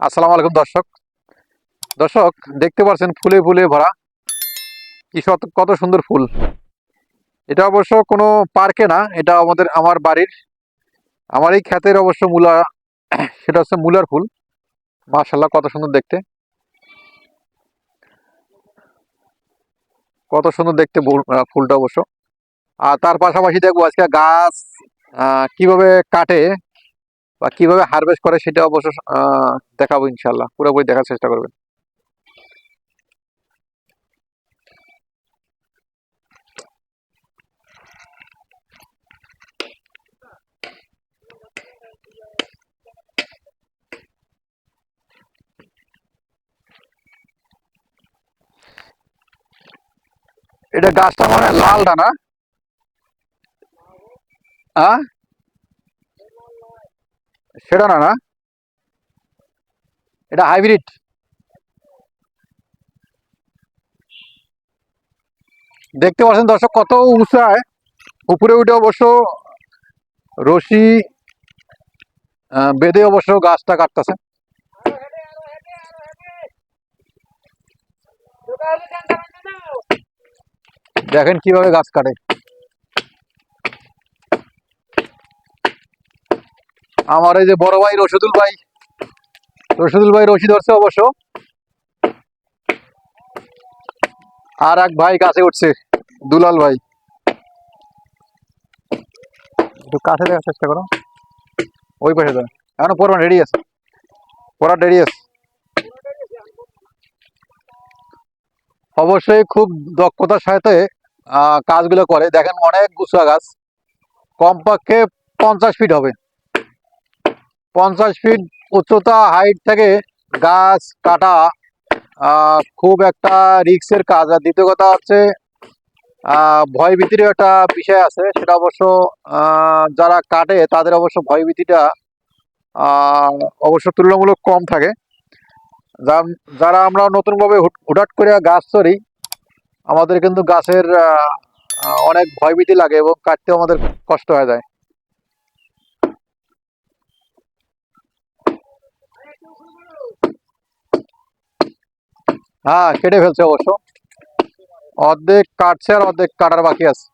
আসসালামু আলাইকুম, দর্শক। দর্শক, দেখতে পাচ্ছেন ফুলে ফুলে ভরা। কি কত সুন্দর ফুল। এটা অবশ্য কোনো পার্কে না, এটা আমাদের, আমার বাড়ির। আমার এই ক্ষেতের অবশ্য মূলা, সেটা হচ্ছে মূলার ফুল। মাশাল্লাহ কত সুন্দর দেখতে। কত সুন্দর দেখতে ফুলটা অবশ্য। আর তার পাশাপাশি দেখব আজকে গাছ কীভাবে কাটে বা কীভাবে হারভেস্ট করে সেটা অবশ্য দেখাবো ইনশাল্লাহ পুরোপুরি দেখার চেষ্টা করবেন। এটা গাছটা মানে লালটা না হ্যাঁ সেটা না না। এটা হাইব্রিড দেখতে পাচ্ছেন দর্শক, কত উঁচায়। উপরে উঠে অবশ্য রশি বেঁধে অবশ্য গাছটা কাটতেছে। দেখেন কীভাবে গাছ কাটে। আমার এই যে বড় ভাই রশিদুল ভাই। রশিদুল ভাই রশি ধরছে অবশ্য। আর এক ভাই কাছে উঠছে দুলাল ভাই। একটু কাছে দেওয়ার চেষ্টা করো। ওই পাশে দাও এখন পড়বা রেডি আছে। পড়া রেডি আছে। অবশ্যই খুব দক্ষতার সাথে আহ, কাজগুলো করে। দেখেন অনেক গুছা গাছ কমপক্ষে পঞ্চাশ ফিট হবে। পঞ্চাশ ফিট উচ্চতা হাইট থেকে গাছ কাটা খুব একটা রিক্সের কাজ। আর দ্বিতীয় কথা হচ্ছে ভয়ভীতির একটা বিষয় আছে, সেটা অবশ্য যারা কাটে, তাদের অবশ্য ভয়ভীতিটা অবশ্য তুলনামূলক কম থাকে। যারা আমরা নতুনভাবে হুট- হুটহাট করে গাছ চড়ি আমাদের কিন্তু গাছের অনেক ভয়ভীতি লাগে এবং কাটতেও আমাদের কষ্ট হয়ে যায়। হ্যাঁ কেটে ফেলছে অবশ্য। অর্ধেক কাটছে আর অর্ধেক কাটার বাকি আছে।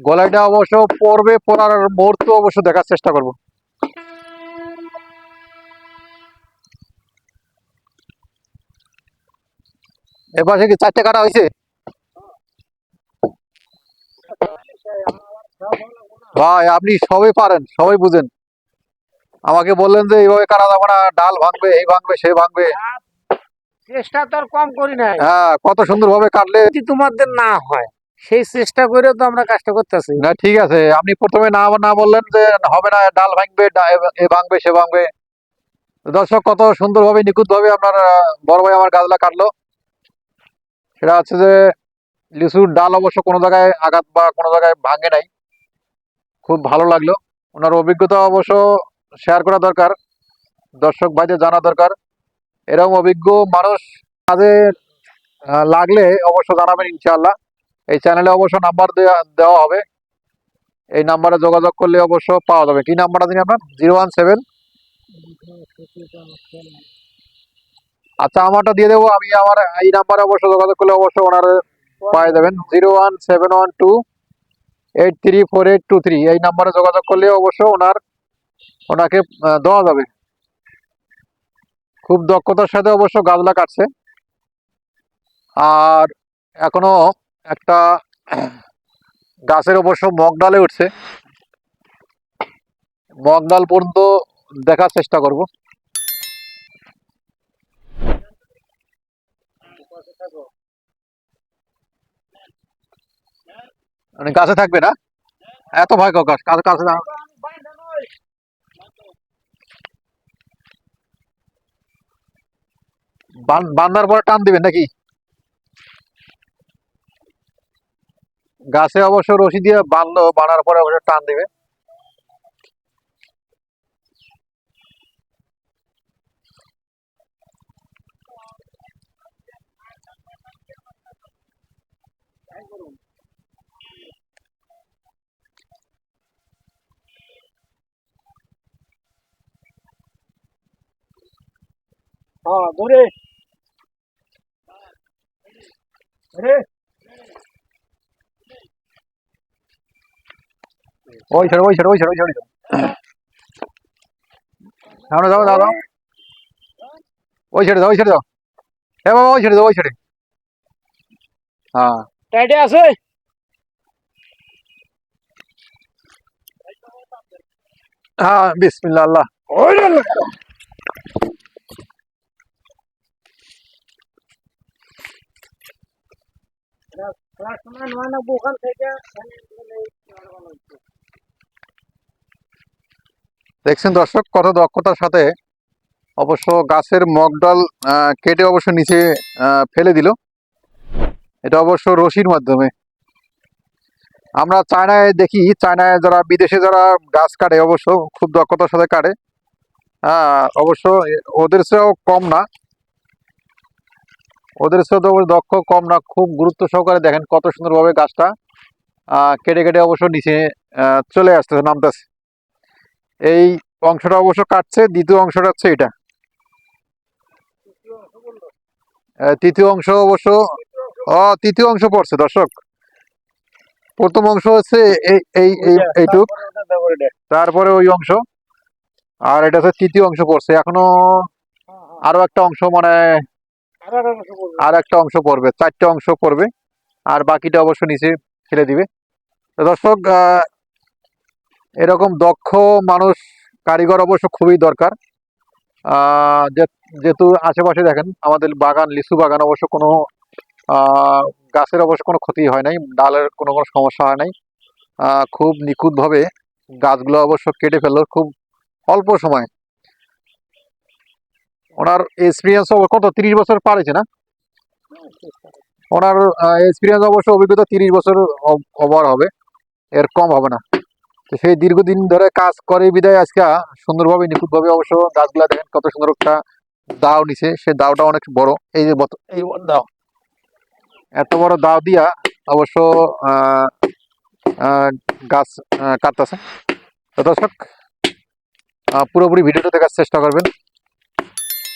গলাইটা অবশ্য পড়বে, পড়ার মুহূর্ত অবশ্য দেখার চেষ্টা করব। এপাশে কি চারটে কাটা হয়েছে ভাই আপনি সবই পারেন সবাই বুঝেন। আমাকে বললেন যে এইভাবে কাটা যাবে না ডাল ভাঙবে এই ভাঙবে সে ভাঙবে। চেষ্টা তো আর কম করি নাই। হ্যাঁ কত সুন্দর ভাবে কাটলে যদি তোমাদের না হয় সেই চেষ্টা করে তো আমরা কাজটা করতেছি। না ঠিক আছে। আপনি প্রথমে না না বললেন যে হবে না ডাল ভাঙবে এ- এ ভাঙবে সে ভাঙবে। দর্শক কত সুন্দরভাবে নিখুঁতভাবে আপনার বড় ভাই আমার গাছলা কাটলো। সেটা হচ্ছে যে লিচুর ডাল অবশ্য কোনো জায়গায় আঘাত বা কোনো জায়গায় ভাঙে নাই। খুব ভালো লাগল। ওনার অভিজ্ঞতা অবশ্য শেয়ার করা দরকার, দর্শক ভাইদের জানা দরকার। এরকম অভিজ্ঞ মানুষ কাজে লাগলে অবশ্য জানাবেন ইনশাআল্লাহ। এই চ্যানেলে অবশ্য নাম্বার দেওয়া হবে। এই নাম্বারে যোগাযোগ করলে অবশ্য পাওয়া যাবে। কি নাম্বারটা দিন আপনার? জিরো ওয়ান সেভেন আচ্ছা আমারটা দিয়ে দেবো। আমি আমার এই নাম্বারে অবশ্য যোগাযোগ করলে অবশ্য ওনার পাওয়া যাবেন zero one seven one two eight three four eight two three. এই নাম্বারে যোগাযোগ করলে অবশ্য ওনার, ওনাকে দেওয়া যাবে। খুব দক্ষতার সাথে অবশ্য গাছলা কাটছে। আর এখনও একটা গাছের অবশ্য মগ ডালে উঠছে। মগ ডাল পর্যন্ত দেখার চেষ্টা করব। মানে গাছে থাকবে না? এত ভয় কাজ কাছে না বান্ধার পরে টান দিবেন নাকি? গাছে অবশ্য রশি দিয়ে বাঁধলো, বাঁধার পরে অবশ্য টান দিবে। হ্যাঁ ধরে ধরে ওই ছেড়ে ওই ছেড়ে ওই ছেড়ে ওই ছেড়ে সামনে যাও দাও দাও ওই ছেড়ে দাও ওই ছেড়ে দাও এ বাবা ওই ছেড়ে দাও ওই ছেড়ে হ্যাঁ টাইটে আছে হ্যাঁ আল্লাহ ওই দেখছেন দর্শক, কত দক্ষতার সাথে অবশ্য গাছের মগডাল কেটে অবশ্য নিচে ফেলে দিল। এটা অবশ্য রশির মাধ্যমে। আমরা চায়নায় দেখি, চায়নায় যারা, বিদেশে যারা গাছ কাটে, অবশ্য খুব দক্ষতার সাথে কাটে। অবশ্য ওদের চেয়েও কম না। ওদের সাথে দক্ষ কম না, খুব গুরুত্ব সহকারে দেখেন কত সুন্দরভাবে গাছটা কেটে কেটে অবশ্য নিচে চলে আসতেছে, নামতেছে। এই অংশটা অবশ্য কাটছে, দ্বিতীয় অংশটা হচ্ছে এটা। তৃতীয় অংশ অবশ্য, ও, তৃতীয় অংশ পড়ছে, দর্শক। প্রথম অংশ হচ্ছে এই এই, এইটুক। তারপরে ওই অংশ, আর এটা হচ্ছে তৃতীয় অংশ পড়ছে। এখনও আরও একটা অংশ মানে আর একটা অংশ পড়বে, চারটে অংশ পড়বে, আর বাকিটা অবশ্য নিচে ফেলে দিবে। দর্শক এরকম দক্ষ মানুষ, কারিগর অবশ্য খুবই দরকার। যেহেতু আশেপাশে দেখেন, আমাদের বাগান, লিচু বাগান অবশ্য কোনো গাছের অবশ্য কোনো ক্ষতি হয় নাই, ডালের কোনো কোনো সমস্যা হয় নাই। খুব নিখুঁতভাবে গাছগুলো অবশ্য কেটে ফেলল, খুব অল্প সময়। ওনার এক্সপিরিয়েন্স কত? তিরিশ বছর পারেছে না? ওনার এক্সপিরিয়েন্স অবশ্য অভিজ্ঞতা তিরিশ বছর ওভার হবে। এর কম হবে না। তো সেই দীর্ঘদিন ধরে কাজ করে বিদায় আজকে সুন্দরভাবে, নিখুঁতভাবে অবশ্য গাছগুলা দেখেন, কত সুন্দর একটা দাও নিছে। সে দাওটা অনেক বড়। এই যে এই দাও। এত বড় দাও দিয়া অবশ্য গাছ কাটতেছে। তো দর্শক পুরোপুরি ভিডিওটা দেখার চেষ্টা করবেন।